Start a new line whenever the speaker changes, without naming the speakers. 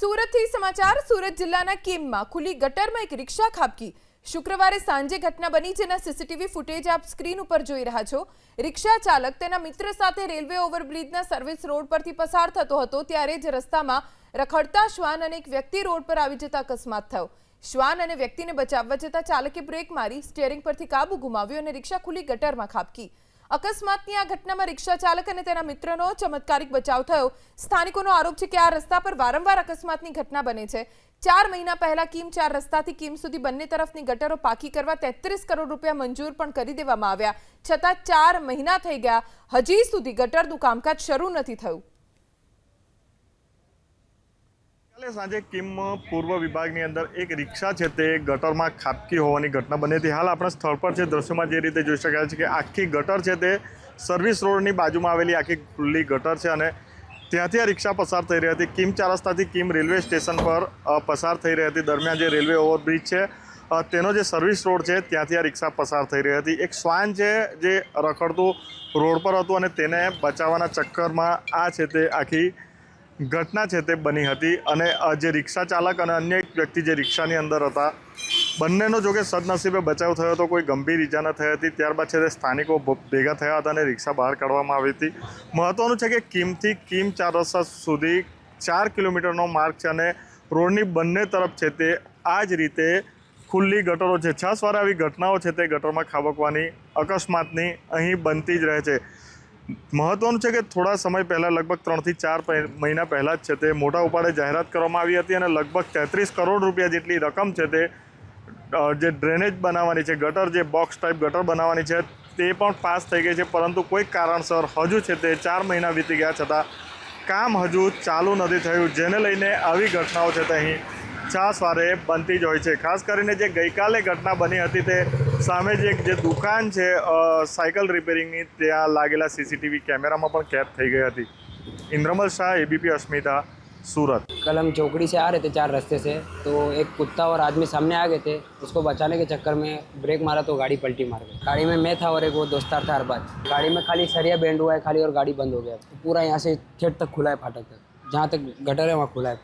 સુરતથી સમાચાર, સુરત જિલ્લાના કેમમાં ખુલ્લી ગટરમાં એક રિક્ષા ખાબકી. શુક્રવારે સાંજે ઘટના બની જેના સીસીટીવી ફૂટેજ આપ સ્ક્રીન ઉપર જોઈ રહ્યા છો. રિક્ષા ચાલક તેના મિત્ર સાથે રેલવે ઓવરબ્રિજના સર્વિસ રોડ પરથી પસાર થતો હતો ત્યારે જ રસ્તામાં રખડતા શ્વાન અને એક વ્યક્તિ રોડ પર આવી જતા અકસ્માત થયો. શ્વાન અને વ્યક્તિને બચાવવા જતા ચાલકે બ્રેક મારી સ્ટીયરિંગ પરથી કાબુ ગુમાવ્યો અને રિક્ષા ખુલ્લી ગટરમાં ખાબકી. અકસ્માતની આ ઘટનામાં રિક્ષા ચાલક અને તેના મિત્રનો ચમત્કારિક બચાવ થયો. સ્થાનિકોનો આરોપ છે કે આ રસ્તા પર વારંવાર અકસ્માતની ઘટના બને છે. ચાર મહિના પહેલા કિમ ચાર રસ્તાથી કિમ સુધી બંને તરફની ગટરો પાકી કરવા તેત્રીસ કરોડ રૂપિયા મંજૂર પણ કરી દેવામાં આવ્યા. છતાં ચાર મહિના થઈ ગયા. હજી સુધી ગટરનું કામકાજ શરૂ નથી થયું.
કાલે સાંજે કિમ પૂર્વ વિભાગની અંદર એક રિક્ષા છે તે ગટરમાં ખાબકી હોવાની ઘટના બની હતી. હાલ આપણા સ્થળ પર છે. દ્રશ્યમાં જે રીતે જોઈ શકાય છે કે આખી ગટર છે તે સર્વિસ રોડની બાજુમાં આવેલી આખી ખુલ્લી ગટર છે અને ત્યાંથી આ રિક્ષા પસાર થઈ રહી હતી. કિમ ચાર રસ્તાથી કિમ રેલવે સ્ટેશન પર પસાર થઈ રહી હતી. દરમિયાન જે રેલવે ઓવરબ્રિજ છે તેનો જે સર્વિસ રોડ છે ત્યાંથી આ રિક્ષા પસાર થઈ રહી હતી. એક શ્વાન છે જે રખડતું રોડ પર હતું અને તેને બચાવવાના ચક્કરમાં આ છે તે આખી ઘટના છે તે બની હતી અને જે રિક્ષા ચાલક અને અન્ય એક વ્યક્તિ જે રિક્ષાની અંદર હતા, બંનેનો જોકે સદનસીબે બચાવ થયો હતો કોઈ ગંભીર ઇજા ન થઈ હતી. ત્યારબાદ છે તે સ્થાનિકો ભેગા થયા હતા અને રિક્ષા બહાર કાઢવામાં આવી હતી. મહત્વનું છે કે કિમથી કિમ ચાર રસ્તા સુધી ચાર કિલોમીટરનો માર્ગ છે અને રોડની બંને તરફ છે તે આ જ રીતે ખુલ્લી ગટરો છે. છ વાર આવી ઘટનાઓ છે તે ગટરમાં ખાબકવાની અકસ્માતની અહીં બનતી જ રહે છે. મહત્વનું છે કે થોડા સમય પહેલાં, લગભગ ત્રણથી ચાર મહિના પહેલાં જ છે તે મોટા ઉપાડે જાહેરાત કરવામાં આવી હતી અને લગભગ તેત્રીસ કરોડ રૂપિયા જેટલી રકમ છે તે જે ડ્રેનેજ બનાવવાની છે, ગટર જે બોક્સ ટાઈપ ગટર બનાવવાની છે તે પણ પાસ થઈ ગઈ છે. પરંતુ કોઈ કારણસર હજુ છે તે ચાર મહિના વીતી ગયા છતાં કામ હજુ ચાલુ નથી થયું. જેને લઈને આવી ઘટનાઓ છે તે અહીં છાસવારે બનતી જ હોય છે ખાસ કરીને જે ગઈકાલે ઘટના બની હતી તે સામે જે એક જે દુકાન છે અ, સાયકલ રિપેરિંગની ત્યાં લાગેલા સીસીટીવી કેમેરામાં પણ કેદ થઈ ગઈ હતી ઇન્દ્રમલ શાહ એબીપી અસ્મિતા सूरत
कल हम चौकड़ी से आ रहे थे चार रास्ते से तो एक कुत्ता और आदमी सामने आ गए थे उसको बचाने के चक्कर में ब्रेक मारा तो गाड़ी पलटी मार गई गाड़ी में मैं था और एक वो दोस्तार था अरबाज गाड़ी में खाली सरिया बैंड हुआ है खाली और गाड़ी बंद हो गया पूरा यहाँ से ठेठ तक खुला है फाटक तक जहाँ तक गटर है वहाँ खुला है पूरा